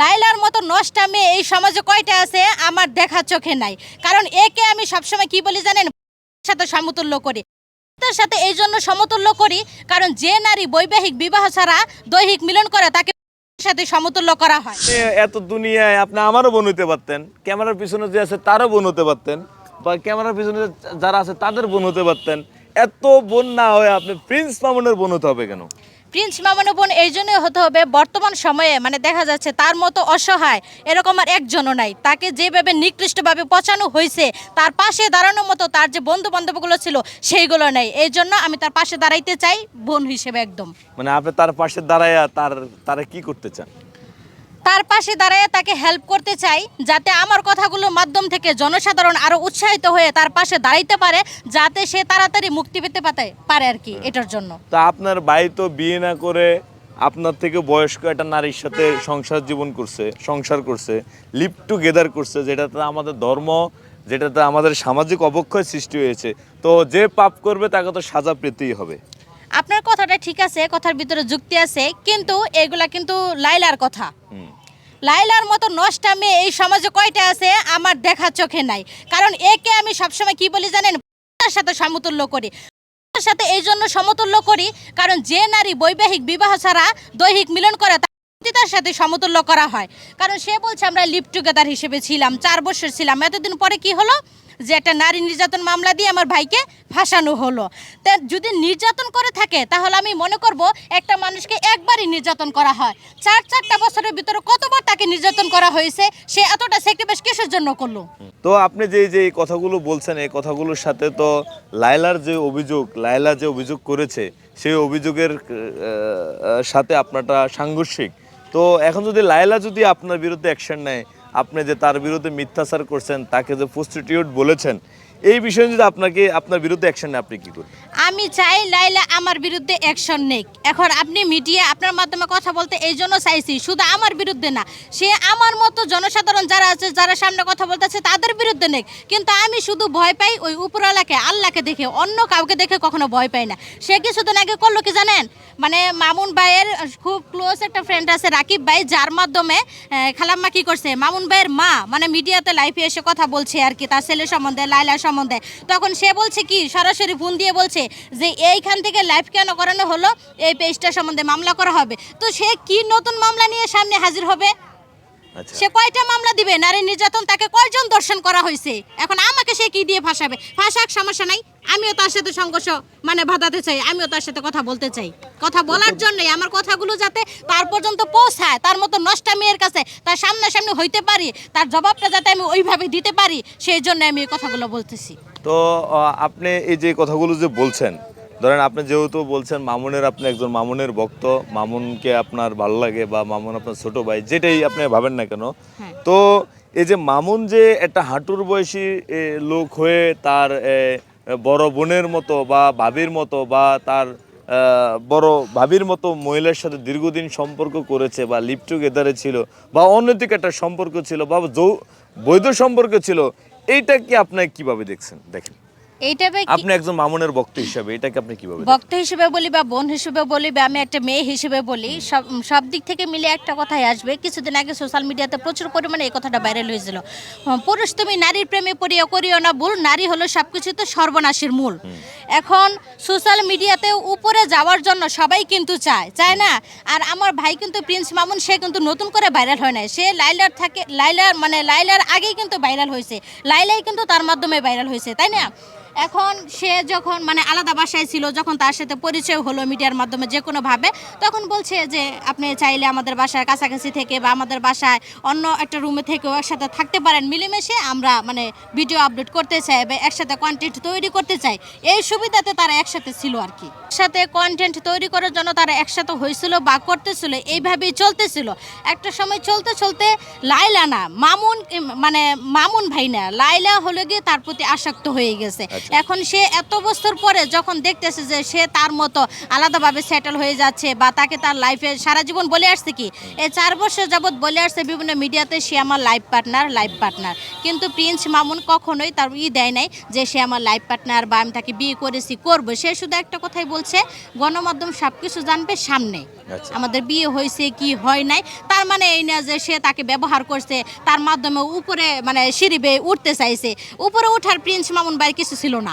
লাইলার মতো নষ্টা মেয়ে এই সমাজে কয়টা আছে আমার দেখা চোখে নাই। কারণ একে আমি সবসময় কি বলি জানেন? সাথে সমতুল্য করি। তার সাথে এই জন্য সমতুল্য করি, কারণ যে নারী বৈবাহিক বিবাহ ছাড়া দৈহিক মিলন করে, তাকে সাথে সমতুল্য করা হয়। এত দুনিয়ায় আপনি আমারও বোন হতে পারতেন, ক্যামেরার পিছনে যে আছে তারও বোন হতে পারতেন, বা ক্যামেরার পিছনে যারা আছে তাদের বোন হতে পারতেন, এত বোন না হয়ে আপনি প্রিন্স মামুনের বোন হতে হবে কেন? প্রিন্স মামুন বোন, এই জন্যই হতে হবে বর্তমান সময়ে মানে দেখা যাচ্ছে তার মতো অসহায়, এরকম আর একজনও নাই। তাকে যেভাবে নিকৃষ্টভাবে পচানো হয়েছে, তার পাশে দাঁড়ানোর মতো তার যে বন্ধু বান্ধবগুলো ছিল, সেইগুলো নেই। এই জন্য আমি তার পাশে দাঁড়াইতে চাই, বোন হিসেবে একদম। মানে আপনি তার পাশে দাঁড়াইয়া তার, তারা কি করতে চান? তার পাশে দাঁড়ায় তাকে হেল্প করতে চাই যাতে আমার কথাগুলোর মাধ্যম থেকে জনসাধারণ আরও উৎসাহিত হয়ে তার পাশে দাঁড়াইতে পারে যাতে সে তাড়াতাড়ি মুক্তি পেতে পাতে পারে আর কি এটার জন্য। তা আপনার ভাই তো বিয়ে না করে আপনার থেকে বয়স্ক একটা নারীর সাথে সংসার জীবন করছে সংসার করছে লিভ টুগেদার করছে যেটাতে আমাদের ধর্ম যেটাতে আমাদের সামাজিক অবক্ষয় সৃষ্টি হয়েছে। তো যে পাপ করবে তাকে তো সাজা পেতেই হবে। আপনার কথাটা ঠিক আছে কথার ভিতরে যুক্তি আছে কিন্তু এগুলা কিন্তু লাইলার কথা। লাইলার মতো নষ্টা মেয়ে এই সমাজে কয়টা আছে আমার দেখা চোখে নাই। কারণ একে আমি সবসময় কি বলি জানেন? তার সাথে সমতুল্য করি। তার সাথে এই জন্য সমতুল্য করি, কারণ যে নারী বৈবাহিক বিবাহ ছাড়া দৈহিক মিলন করে তার সাথে সমতুল্য করা হয়। কারণ সে বলছে, আমরা লিভ টুগেদার হিসেবে ছিলাম, চার বছর ছিলাম। এতদিন পরে কি হলো? যে একটা নারী নির্যাতন মামলা দিয়ে আমার ভাইকে ফাঁসানো হলো। তা যদি নির্যাতন করে থাকে, তাহলে আমি মনে করব একটা মানুষকে একবারই নির্যাতন করা হয়। চার চারটা বছরের ভিতরে কতবার তাকে নির্যাতন করা হয়েছে, সে এতটা স্যাক্রিফাইস কিসের জন্য করল? তো আপনি যে যে কথাগুলো বলছেন, এই কথাগুলোর সাথে তো লায়লার যে অভিযোগ, লায়লা যে অভিযোগ করেছে, সেই অভিযোগের সাথে আপনারটা সাংঘর্ষিক। তো এখন যদি লায়লা যদি আপনার বিরুদ্ধে অ্যাকশন নেয় আপনি যে তার বিরুদ্ধে মিথ্যাচার করছেন, তাকে যে প্রস্টিটিউট বলেছেন, এই বিষয়ে যদি আপনাকে, আপনার বিরুদ্ধে অ্যাকশন আপনি কী করবেন? আমি চাই লাইলা আমার বিরুদ্ধে অ্যাকশন নেক। এখন আপনি মিডিয়া আপনার মাধ্যমে কথা বলতে এই জন্য চাইছি, শুধু আমার বিরুদ্ধে না। সে আমার মতো জনসাধারণ যারা আছে, যারা সামনে কথা বলতেছে, তাদের বিরুদ্ধে নেক। কিন্তু আমি শুধু ভয় পাই ওই উপরওয়ালাকে, আল্লাহকে দেখে, অন্য কাউকে দেখে কখনো ভয় পাই না। সে কিছুদিন আগে করল কি জানেন? মানে মামুন ভাইয়ের খুব ক্লোজ একটা ফ্রেন্ড আছে, রাকিব ভাই, যার মাধ্যমে খালাম্মা কি করছে? মামুন ভাইয়ের মা মানে মিডিয়াতে লাইফে এসে কথা বলছে আর কি, তার ছেলে সম্বন্ধে লাইলা সম্বন্ধে। তখন সে বলছে কি, সরাসরি ফোন দিয়ে বলছে যে এইখান থেকে লাইভ কেন করানো হলো এই পেজটা সম্বন্ধে মামলা করা হবে। তো সে কি নতুন মামলা নিয়ে সামনে হাজির হবে? আচ্ছা। সে কয়টা মামলা দিবে? নারী নির্যাতন তাকে কয়জন দর্শন করা হয়েছে? এখন আমাকে সে কি দিয়ে ফাঁসাবে? ফাঁসাক সমস্যা নাই আমিও তার সাথে সংঘর্ষ মানে বাঁধাতে চাই আমিও তার সাথে কথা বলতে চাই। কথা বলার জন্যই আমার কথাগুলো যাতে তার পর্যন্ত পৌঁছায় তার মতো নষ্টা মেয়ের কাছে তার সামনাসামনি হইতে পারি তার জবাবটা যাতে আমি ওইভাবে দিতে পারি সেই জন্য আমি এই কথাগুলো বলতেছি। তো আপনি এই যে কথাগুলো যে বলছেন ধরেন আপনি যেহেতু বলছেন মামুনের আপনি একজন মামুনের ভক্ত মামুনকে আপনার ভালো লাগে বা মামুন আপনার ছোট ভাই যেটাই আপনি ভাবেন না কেন হ্যাঁ। তো এই যে মামুন যে একটা হাঁটুর বয়সী লোক হয়ে তার বড় বোনের মতো বা ভাবির মতো বা তার বড় ভাবির মতো মহিলার সাথে দীর্ঘদিন সম্পর্ক করেছে বা লিপ টুগেদারে ছিল বা অনৈতিক একটা সম্পর্ক ছিল বা যৌ বৈধ সম্পর্ক ছিল এইটা কি আপনি কীভাবে দেখছেন? দেখেন। এইটাবে কি- আপনি একজন মামুনের ভক্ত হিসাবে এটাকে আপনি কীভাবে দেখেন? হিসেবে বলি বা বোন হিসেবে বলি বা আমি একটা মেয়ে হিসেবে বলি সব সব দিক থেকে মিলে একটা কথাই আসবে। কিছুদিন আগে সোশ্যাল মিডিয়াতে প্রচুর পরিমাণে এই কথাটা ভাইরাল হয়েছিল। পুরুষ তুমি নারীর প্রেমে পড়িয়া করিও না ভুল। নারী হলো সব কিছু তো সর্বনাশের মূল। এখন সোশ্যাল মিডিয়াতে উপরে যাওয়ার জন্য সবাই কিন্তু চায় চায় না? আর আমার ভাই কিন্তু প্রিন্স মামুন সে কিন্তু নতুন করে ভাইরাল হয় নাই। সে লাইলার থাকে লাইলার মানে লাইলার আগেই কিন্তু ভাইরাল হয়েছে। লাইলাই কিন্তু তার মাধ্যমে ভাইরাল হয়েছে তাই না? এখন সে যখন মানে আলাদা বাসায় ছিল, যখন তার সাথে পরিচয় হলো মিডিয়ার মাধ্যমে যে কোনোভাবে তখন বলছে যে, আপনি চাইলে আমাদের বাসার কাছাকাছি থেকে বা আমাদের বাসায় অন্য একটা রুমে থেকেও একসাথে থাকতে পারেন। মিলেমিশে আমরা মানে ভিডিও আপলোড করতে চাই বা একসাথে কন্টেন্ট তৈরি করতে চাই। এই সুবিধাতে তারা একসাথে ছিল আর কি। একসাথে কন্টেন্ট তৈরি করার জন্য তারা একসাথে হয়েছিল বা করতেছিল, এইভাবেই চলতেছিল। একটা সময় চলতে চলতে লাইলা না, মামুন মানে মামুন ভাই না লাইলা হলে গিয়ে তার প্রতি আসক্ত হয়ে গেছে। এখন সে এত বছর পরে যখন দেখতেছে যে সে তার মতো আলাদাভাবে সেটেল হয়ে যাচ্ছে বা তাকে তার লাইফে সারা জীবন বলে আসছে কি, এই চার বছর যাবৎ বলে আসছে বিভিন্ন মিডিয়াতে সে আমার লাইফ পার্টনার লাইফ পার্টনার কিন্তু প্রিন্স মামুন কখনোই তার ই দেয় নাই যে সে আমার লাইফ পার্টনার বা আমি তাকে বিয়ে করেছি, করব। সে শুধু একটা কথাই বলছে, গণমাধ্যম সব কিছু জানবে সামনে। আমাদের বিয়ে হয়েছে কি হয় নাই, তার মানে এই না যে সে তাকে ব্যবহার করছে, তার মাধ্যমে উপরে মানে সিঁড়ি উঠতে চাইছে। উপরে ওঠার প্রিন্স মামুন ভাই কিছু ছিল না।